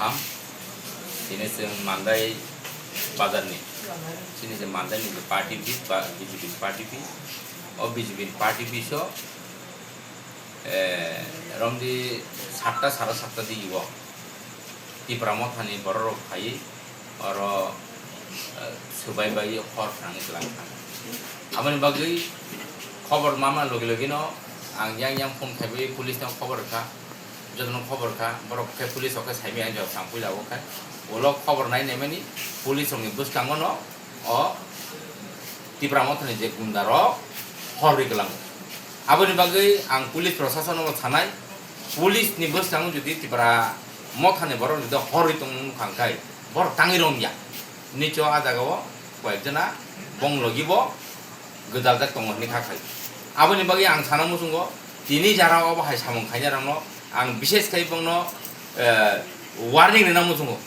गाहाम दिनै जों मान्दाय बाजारनि दिनै जों मान्दायनि जे पार्टि अफिस बा बिजेपि पार्टि अफिस अ बिजेपि पार्टि अफिसाव रमदि सातटा साराय सातटा दिव टिप्रा मथानि बर' रक थायो अर सोबाय बाय हर थाङो लांथां आमानि बागै खबर मा मा लगे लगे न आं yang yang phone khai với police nó খবর খা যতন খবর খা বরক খে পুলিশ অকে সাইমি আই যাও, সাম পুজা অকে ওল খবর নাই নেমেনি পুলিশ অঙ্গে বুসকাঙ্গ ন অ তিব্রামতনি যে গুন্দার হরি গেলাম আবনি বাকি আং পুলিশ প্রশাসন থানায়, পুলিশ নি বুসকাঙ্গ যদি তিব্রা মথানে বরং যদি হরি তং খাঙ্কাই বর টাঙি রঙিয়া নিচ আজাগাও কয়েকজনা বং লগিব গদাল জাক তঙ্গনি খাখাই আবনি বাকি আং সানা মুসুঙ্গ, তিনি যারা অবাহাই সামং খাই आं विशेष खाई पंगनो वार्निंग नेना मुसुंगो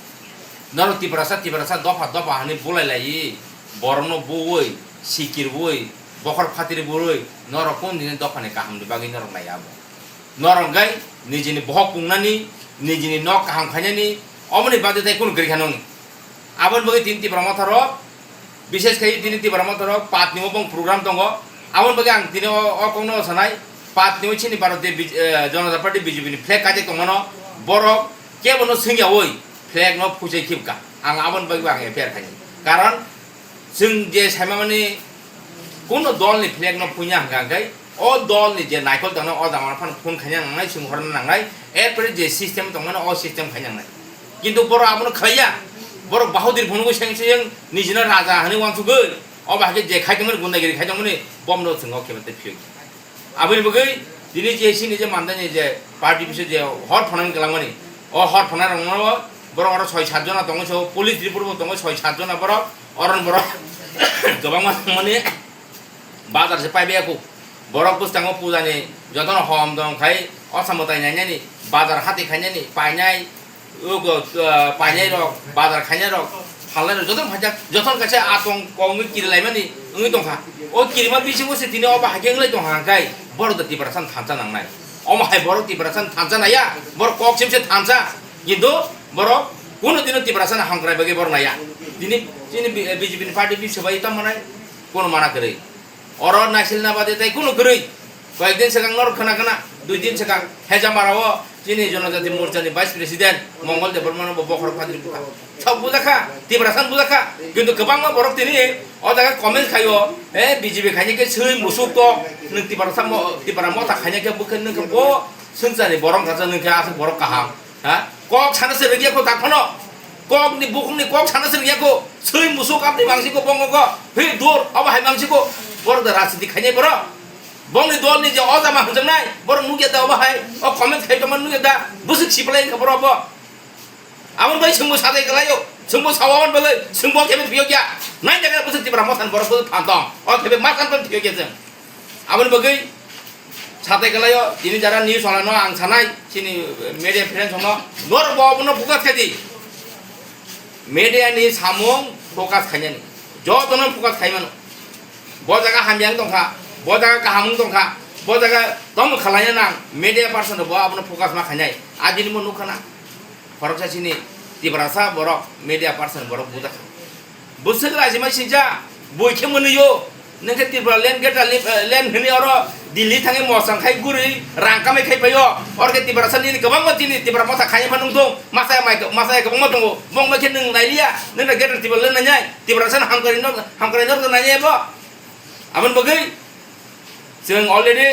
नरो तिब्रासा तिब्रासा दफा दफा हानि बोलाय लायि बरनो बोवै सिकिर बोवै बखर फातिर बोरै नरो कोन दिन दफानि काहामनि बागै नरो नायाबो नरो गाय निजिनि बहक पुंनानि निजिनि न काहाम खायनानि অমনি বাদে তাই কোন গ্রী খানো আবার বগে তিন তি ব্রহ্ম থর বিশেষ করে তিন তি ব্রহ্ম থর পাত নিম প্রোগ্রাম দঙ্গ আবার বগে আং দিনে অকনো সানাই পাত নিউছিনি ভারতীয় জনতা পার্টি বিজেপিনি ফ্লেগ কাজে তঙ্গনো বরক কেবনো সিংয়া ওই? ফ্লেগ ন ফুসে খিপকা। আং আবন বাকি আং ফের খাই কারণ जों जे সাইমামানি কোনো দলনি ফ্লেগ ন ফুইনা হাঙ্গাঙ্গাই ও দলনি যে নাইকল দং ও দামার ফান ফোন খাইনা নাই সিং হরন নাঙ্গাই। এরপরে যে সিস্টেম তঙ্গনো ও সিস্টেম খাইনা নাঙ্গাই। কিন্তু বড় আবন খাইয়া, বড় বাহুদির ভনগো সেংসে जों নিজনা রাজা হানি ওয়ানসুগৈ অবাকে যে খাইদমন গুন্দাগিরি খাইদমনি বমনো সিং অ কেবতে ফিউ आबिरबोगै दिनै जे सिनि जे मान्दानि जे पार्टी बिसोर जे हर फनान गेलांमानि अ हर फनान रंनो बर' आरो सय सातजना दङ सौ पुलिस रिपर्टबो दङ सय सातजना बर' अरन बर' गोबां माने बाजारसो पाइबाय आखौ বরফ বুস্তাঙ্গ পূজানি যতন হম দম খাই, অসামতাই নাই নাই বাজার হাতে খাইনাই পাইনাই পাইনাই রক, বাজার খাইনাই রক ফালনাই রক, যতন ফাইজা যতন কাছে আতঙ্ক কিরে লাইমানি ওই দংখা ও কিরিমা বিসিমো সে তিনি অবা হাকিংলাই দংখা খাই বড় দতি পারাসান থানচা নাংনাই অমা হাই বড় তি পারাসান থানচা নাইয়া, বড় কক সিমসে থানচা। কিন্তু বড় কোনো দিন তি পারাসান হাংক্রাই বাগে বড় নাইয়া। তিনি দিনে বিজেপি পার্টি বি সবাই তাম মানাই কোনো মানা করে অর নাইছিল না বাদে তাই কোনো করে কয়েকদিন সেখান নরখানা খানা দুই দিন সেখান হেজামারাও চিনি জনজাতি মোর্চানি ভাইস প্রেসিডেন্ট মঙ্গল দেবরমান বখর ফাদ্রি সব বুঝাখা তিব্রাসান বুঝাখা কিন্তু গোবাং বরফ তিনি অ জায়গা কমেন্ট খাইও, এ, বিজেপি খাইনিকে সৈ মুসুক তো নং তিব্রাসান তিব্রা মতা খাইনিকে বুকে নং বো সঞ্চানি বরং খাচা নং আসে বরফ কাহাম হ্যাঁ কক সানাসে রেগিয়াকো দাফানো কক নি বুকুং নি, কক সানাসে রেগিয়াকো সৈ মুসুক আপনি মাংসিকো, বঙ্গকো। হে দূর অব হাই মাংসিকো। বড় রাজনীতি খাইনি বড় hujang nai bor nuge da ba hai o comment khai kaman nuge da busuk siplai ka bor ba amon bai sungbo sadai kalayo sungbo sawawan balai sungbo kebe biyo kya nai jaga busuk tibra motan bor busuk phantong o kebe makan pun biyo kya jeng amon bagai sadai kalayo ini jara news olano ang sanai sini media friends hono nor bo bono buka khadi media ni samong focus khanya ni jotono focus khaimano bo jaga hamyang dongkha বজাগা কাহামুং দংখা বজাগা দম খালাইনা নাং media person বো আপনার focus মা খাইনাই আদিনি মো নুখানা ফরক সাচিনি তিব্রাসা বরক media person বরক বুদা খা বুসগরা আজিমাই সিনজা বইখে মনিও नोंखे त्रिपुरा लेन गेट लेन हिनि अर दिल्ली थाङै मसां खाइ गुरै रां कामै खाइ पायो अरखे त्रिपुरा सानि गोबां मानसिनि त्रिपुरा मसा खाइ फान दं मासाया माइ मासाया गोबां मा दङ बं माखे नों नायलिया नों गेट त्रिपुरा लेन नाय त्रिपुरा सान हामगारि न हामगारि न नायबो आमोन बगै जों अलरेडि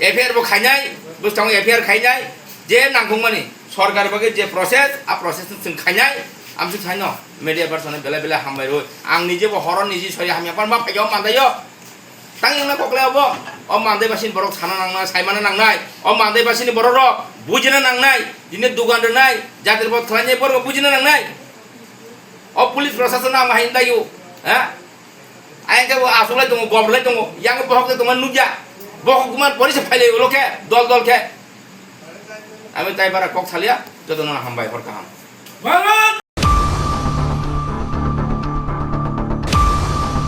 एफआइआरबो खायनाय बुस्थुआव एफआइआर खायनाय जे नांगौमानि सरकार बागै जे प्रसेस आ प्रसेस जों खायनाय आमसो खायन मिडिया पार्सन बेला बेला हामबाय रय आं निजेबो हर निजे सरि हामियापान मा फाइयाव मान्दायो तांना कक्लायावबो अ मान्दाय बासिन बरक साना नांनाय सायमाना नांनाय अ मान्दाय बासिनि बर र बुजिनो नांनाय दिनै दुगान दोनाय जातिर बद खालायनाय बर बुजिनो नांनाय अ पुलिस प्रशासन आं हाइन दायो हा आयंके आसुलाय दङ गबलाय दङ yang बहक दङ नुजा বহক কুমার পরিচয় ফাইলে ওলোকে দল দলকে আমি তাই পারা কক থালিয়া যত হামবাই হরকা কাহাম